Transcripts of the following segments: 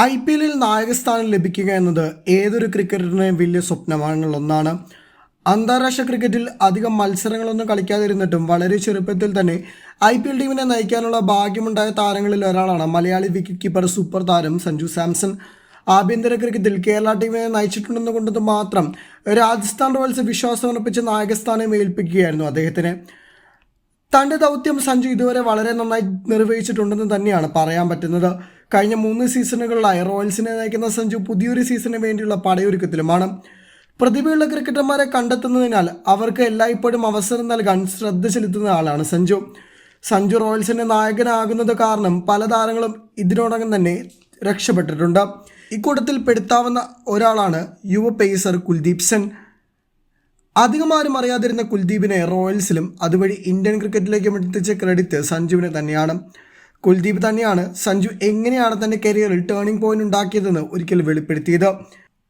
I P എല്ലിൽ നായകസ്ഥാനം ലഭിക്കുക എന്നത് ഏതൊരു ക്രിക്കറ്ററിനെയും വലിയ സ്വപ്നമാണെന്നുള്ളൊന്നാണ് അന്താരാഷ്ട്ര ക്രിക്കറ്റിൽ അധികം മത്സരങ്ങളൊന്നും കളിക്കാതിരുന്നിട്ടും വളരെ ചെറുപ്പത്തിൽ തന്നെ ഐ പി എൽ ടീമിനെ നയിക്കാനുള്ള ഭാഗ്യമുണ്ടായ താരങ്ങളിൽ ഒരാളാണ് മലയാളി വിക്കറ്റ് കീപ്പർ സൂപ്പർ താരം സഞ്ജു സാംസൺ. ആഭ്യന്തര ക്രിക്കറ്റിൽ കേരള ടീമിനെ നയിച്ചിട്ടുണ്ടെന്ന് കൊണ്ടത് മാത്രം രാജസ്ഥാൻ റോയൽസ് വിശ്വാസമർപ്പിച്ച് നായകസ്ഥാനം ഏൽപ്പിക്കുകയായിരുന്നു അദ്ദേഹത്തിന്. തന്റെ ദൗത്യം സഞ്ജു ഇതുവരെ വളരെ നന്നായി നിർവഹിച്ചിട്ടുണ്ടെന്ന് തന്നെയാണ് പറയാൻ പറ്റുന്നത്. കഴിഞ്ഞ മൂന്ന് സീസണുകളിലായി റോയൽസിനെ നയിക്കുന്ന സഞ്ജു പുതിയൊരു സീസണിന് വേണ്ടിയുള്ള പടയൊരുക്കത്തിലുമാണ്. പ്രതിഭയുള്ള ക്രിക്കറ്റർമാരെ കണ്ടെത്തുന്നതിനാൽ അവർക്ക് എല്ലായ്പ്പോഴും അവസരം നൽകാൻ ശ്രദ്ധ ചെലുത്തുന്ന ആളാണ് സഞ്ജു. സഞ്ജു റോയൽസിന്റെ നായകനാകുന്നത് കാരണം പല താരങ്ങളും ഇതിനോടകം തന്നെ രക്ഷപ്പെട്ടിട്ടുണ്ട്. ഇക്കൂട്ടത്തിൽ പെടുത്താവുന്ന ഒരാളാണ് യുവ പേസർ കുൽദീപ് സെൻ. അധികം ആരും അറിയാതിരുന്ന കുൽദീപിനെ റോയൽസിലും അതുവഴി ഇന്ത്യൻ ക്രിക്കറ്റിലേക്കും എത്തിച്ച ക്രെഡിറ്റ് സഞ്ജുവിന് തന്നെയാണ്. കുൽദീപ് തന്നെയാണ് സഞ്ജു എങ്ങനെയാണ് തന്റെ കരിയറിൽ ടേണിംഗ് പോയിന്റ് ഉണ്ടാക്കിയതെന്ന് ഒരിക്കൽ വെളിപ്പെടുത്തിയത്.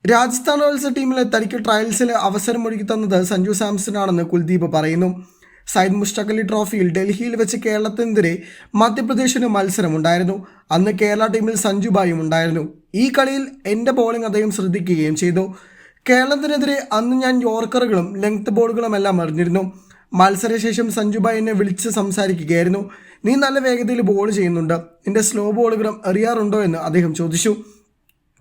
രാജസ്ഥാൻ റോയൽസ് ടീമിലെ തനിക്ക് ട്രയൽസിൽ അവസരം ഒരുക്കി തന്നത് സഞ്ജു സാംസൺ ആണെന്ന് കുൽദീപ് പറയുന്നു. സയ്യിദ് മുഷ്തഖ് അലി ട്രോഫിയിൽ ഡൽഹിയിൽ വെച്ച് കേരളത്തിനെതിരെ മധ്യപ്രദേശിന് മത്സരമുണ്ടായിരുന്നു. അന്ന് കേരള ടീമിൽ സഞ്ജുബായും ഉണ്ടായിരുന്നു. ഈ കളിയിൽ എന്റെ ബോളിംഗ് അദ്ദേഹം ശ്രദ്ധിക്കുകയും ചെയ്തു. കേരളത്തിനെതിരെ അന്ന് ഞാൻ യോർക്കറുകളും ലെങ്ത് ബോളുകളും എല്ലാം അറിഞ്ഞിരുന്നു. മത്സരശേഷം സഞ്ജുബായ് എന്നെ വിളിച്ച് സംസാരിക്കുകയായിരുന്നു. നീ നല്ല വേഗതയിൽ ബോൾ ചെയ്യുന്നുണ്ട്. നിന്റെ സ്ലോ ബോളുകളും എറിയാറുണ്ടോ? എന്ന് അദ്ദേഹം ചോദിച്ചു.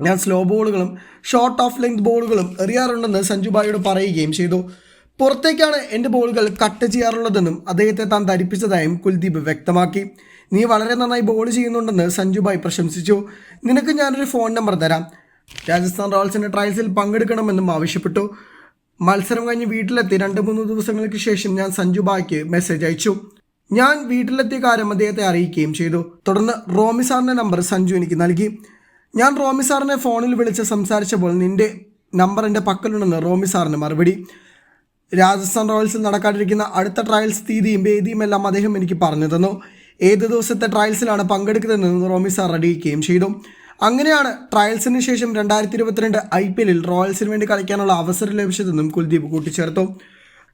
ഞാൻ സ്ലോ ബോളുകളും ഷോർട്ട് ഓഫ് ലെങ്ത് ബോളുകളും എറിയാറുണ്ടെന്ന് സഞ്ജുബായിയോട് പറയുകയും ചെയ്തു. പുറത്തേക്കാണ് എന്റെ ബോളുകൾ കട്ട് ചെയ്യാറുള്ളതെന്നും അദ്ദേഹത്തെ താൻ ധരിപ്പിച്ചതായും കുൽദീപ് വ്യക്തമാക്കി. നീ വളരെ നന്നായി ബോൾ ചെയ്യുന്നുണ്ടെന്ന് സഞ്ജുബായ് പ്രശംസിച്ചു. നിനക്ക് ഞാനൊരു ഫോൺ നമ്പർ തരാം. രാജസ്ഥാൻ റോയൽസിന്റെ ട്രയൽസിൽ പങ്കെടുക്കണമെന്നും ആവശ്യപ്പെട്ടു. മത്സരം കഴിഞ്ഞ് വീട്ടിലെത്തി രണ്ട് മൂന്ന് ദിവസങ്ങൾക്ക് ശേഷം ഞാൻ സഞ്ജു ബായ്ക്ക് മെസ്സേജ് അയച്ചു. ഞാൻ വീട്ടിലെത്തിയ കാര്യം അദ്ദേഹത്തെ അറിയിക്കുകയും ചെയ്തു. തുടർന്ന് റോമി സാറിന്റെ നമ്പർ സഞ്ജു എനിക്ക് നൽകി. ഞാൻ റോമി സാറിനെ ഫോണിൽ വിളിച്ച് സംസാരിച്ചപ്പോൾ നിന്റെ നമ്പർ എന്റെ പക്കലുണ്ടെന്ന് റോമി സാറിന് മറുപടി. രാജസ്ഥാൻ റോയൽസിൽ നടക്കാനിരിക്കുന്ന അടുത്ത ട്രയൽസ് തീയതിയും വേദിയും എല്ലാം അദ്ദേഹം എനിക്ക് പറഞ്ഞു തന്നു. ഏത് ദിവസത്തെ ട്രയൽസിലാണ് പങ്കെടുക്കുന്നതെന്ന് റോമി സാർ അറിയിക്കുകയും ചെയ്തു. അങ്ങനെയാണ് ട്രയൽസിന് ശേഷം രണ്ടായിരത്തി ഇരുപത്തിരണ്ട് ഐ പി എല്ലിൽ റോയൽസിന് വേണ്ടി കളിക്കാനുള്ള അവസരം ലഭിച്ചതെന്നും കുൽദീപ് കൂട്ടിച്ചേർത്തു.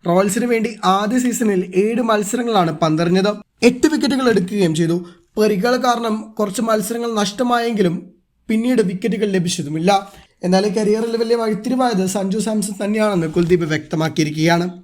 റോയൽസിന് വേണ്ടി ആദ്യ സീസണിൽ ഏഴ് മത്സരങ്ങളാണ് പന്തെറിഞ്ഞത്. എട്ട് വിക്കറ്റുകൾ എടുക്കുകയും ചെയ്തു. പെറികൾ കാരണം കുറച്ച് മത്സരങ്ങൾ നഷ്ടമായെങ്കിലും പിന്നീട് വിക്കറ്റുകൾ ലഭിച്ചതുമില്ല. എന്നാൽ കരിയറിൽ വലിയ വഴിത്തിരിവായത് സഞ്ജു സാംസൺ തന്നെയാണെന്ന് കുൽദീപ് വ്യക്തമാക്കിയിരിക്കുകയാണ്.